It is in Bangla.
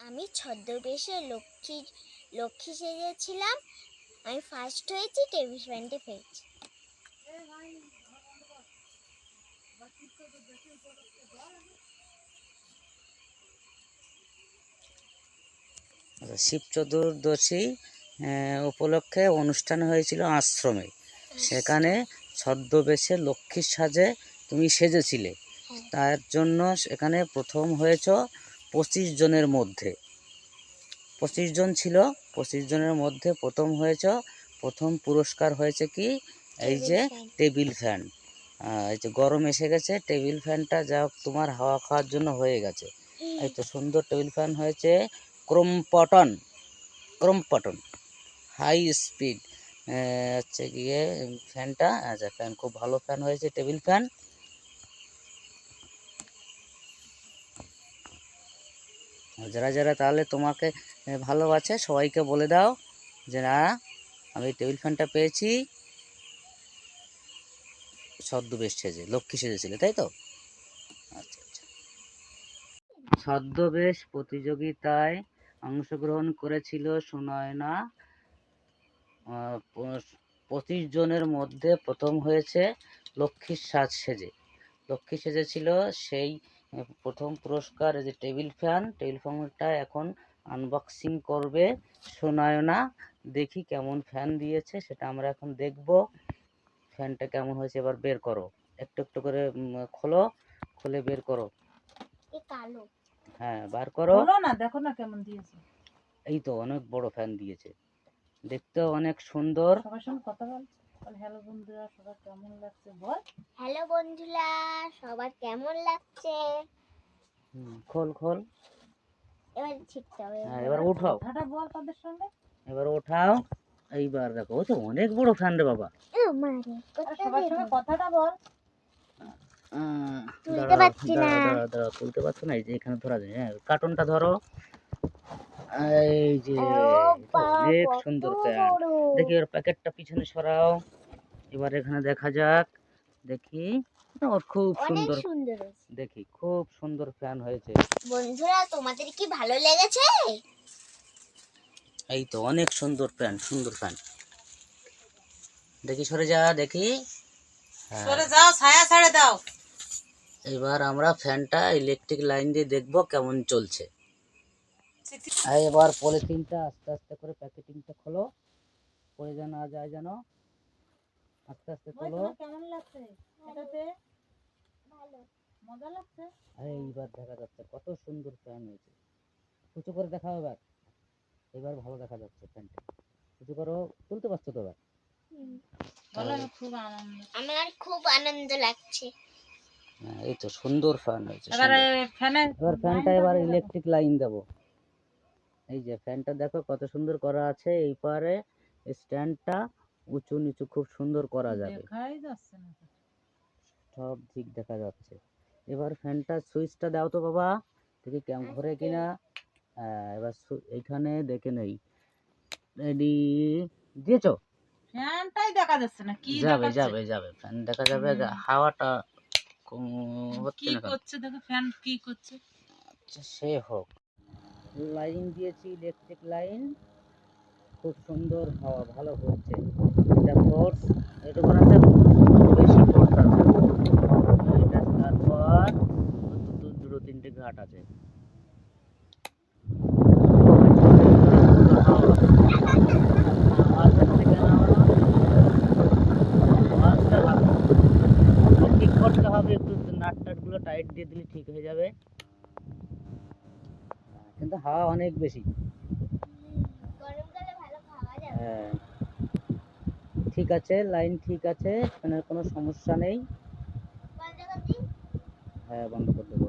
আমি ছদ্মবেশে লক্ষ্মী লক্ষ্মী সেজেছিলাম। আমি ফার্স্ট হয়েছি টেবিল ফ্যানটা পেয়েছি। শিব চতুর্দশী আহ, উপলক্ষে অনুষ্ঠান হয়েছিল আশ্রমে। সেখানে ছদ্মবেশে লক্ষ্মীর সাজে তুমি সেজেছিলে। হ্যাঁ। তার জন্য সেখানে প্রথম হয়েছ পঁচিশ জনের মধ্যে। পঁচিশ জন ছিল পঁচিশ জনের মধ্যে প্রথম হয়েছ। প্রথম পুরস্কার হয়েছে কি? এই যে টেবিল ফ্যান। এই যে গরম এসে গেছে টেবিল ফ্যানটা যা তোমার হাওয়া খাওয়ার জন্য হয়ে গেছে। এই তো সুন্দর টেবিল ফ্যান হয়েছে ক্রোমপটন ক্রোমপটন। হাই স্পিড হচ্ছে গিয়ে ফ্যানটা আচ্ছা ফ্যান খুব ভালো ফ্যান হয়েছে টেবিল ফ্যান যারা যারা তাহলে তোমাকে ভালোবাসে, সবাইকে বলে দাও যে না, আমি টেবিল ফ্যানটা পেয়েছি। ছদ্মবেশ সেজে, লক্ষ্মী সেজেছিলে, তাই তো? আচ্ছা আচ্ছা। ছদ্মবেশ প্রতিযোগিতায় অংশগ্রহণ করেছিল সুনয়না। পঁচিশ জনের মধ্যে প্রথম হয়েছে লক্ষ্মীর সাজ সেজে। লক্ষ্মী সেজেছিল সেই প্রথম পুরস্কার এই যে টেবিল ফ্যান টেবিল ফ্যানটা এখন আনবক্সিং করবে। সুনয়না দেখি কেমন ফ্যান দিয়েছে সেটা আমরা এখন দেখব। ফ্যানটা কেমন হয়েছে এবার বের করো। একটু একটু করে খোলো খুলে বের করো। এ কালো। হ্যাঁ বার করো। বলো না দেখো না কেমন দিয়েছে। এই তো অনেক বড় ফ্যান দিয়েছে। দেখতেও অনেক সুন্দর। সবার সঙ্গে কথা বল হ্যালো বন্ধুরা সবার কেমন লাগছে বল? হ্যালো বন্ধুরা সবার কেমন লাগছে? খোল খোল। এবার ছিটতে হবে হ্যাঁ এবার উঠাও। কথাটা বল তাদের সঙ্গে। এবার ওঠাও। এইবার দেখো ও তো অনেক বড় ফ্যান রে বাবা। ও মারে সবার সঙ্গে কথাটা বল। তুলতে পারছি না। দাঁড়াও, দাঁড়াও, দাঁড়াও, তুলতে পারছ না? এই যে এখানে ধরা যায়। হ্যাঁ কার্টনটা ধরো। এই যে ও অনেক সুন্দর কত দেখি এর প্যাকেটটা পিছনে সরাও। এবার এখানে দেখা যাক দেখি। ওর খুব সুন্দর দেখি খুব সুন্দর ফ্যান হয়েছে। বন্ধুরা তোমাদের কি ভালো লেগেছে? এই তো অনেক সুন্দর ফ্যান সুন্দর ফ্যান। দেখি সরে যা দেখি। হ্যাঁ, সরে যাও ছায়া ছেড়ে দাও। এবার আমরা ফ্যানটা ইলেকট্রিক লাইন দিয়ে দেখব কেমন চলছে। এবার পলিথিনটা আস্তে আস্তে করে প্যাকেটিংটা খোলো। পড়ে যেন না যায় যেন। আস্তে আস্তে তোলো। কেমন লাগছে? এটাতে ভালো। মজা লাগছে? আর এইবার দেখা যাচ্ছে কত সুন্দর ফ্যান হয়েছে। উঁচু করে দেখাও এবার। এবার ভালো দেখা যাচ্ছে ফ্যানটা উঁচু করো তুলতে পারছ তো এবার? খুব আনন্দ। আমার খুব আনন্দ লাগছে। হ্যাঁ, এই তো সুন্দর ফ্যান হয়েছে এবারে সুন্দর। ফ্যানে এবার ফ্যানটা এবার ইলেকট্রিক লাইন দেবো। এই যে ফ্যানটা দেখো কত সুন্দর করা আছে। এই পারে স্ট্যান্ডটা উঁচু নিচু খুব সুন্দর করা যাবে। না সব দিক দেখা যাচ্ছে। এবার ফ্যানটা সুইচটা দাও তো বাবা। দেখি কেমন ঘরে কিনা। হ্যাঁ এবার এইখানে দেখে নেই। রেডি দিয়েছ? ফ্যানটাই দেখা যাচ্ছে না কি যাবে যাবে যাবে। ফ্যান দেখা যাবে হাওয়াটা কি? করছে দেখো ফ্যান কি করছে? আচ্ছা সে হোক। লাইন দিয়েছি ইলেকট্রিক লাইন। খুব সুন্দর হাওয়া, ভালো হচ্ছে। এটা ফোর্স এটা বানাতে বেশি ফোর্স আছে। এটা তারপর দুটো, তিনটে ঘাট আছে। হবে একটু নাট টাটগুলো টাইট দিয়ে দিলে ঠিক হয়ে যাবে কিন্তু হাওয়া অনেক বেশি গরমকালে ভালো খাওয়া যাবে হ্যাঁ। ঠিক আছে লাইন ঠিক আছে এখানে কোনো সমস্যা নেই? হ্যাঁ বন্ধ করে দেবো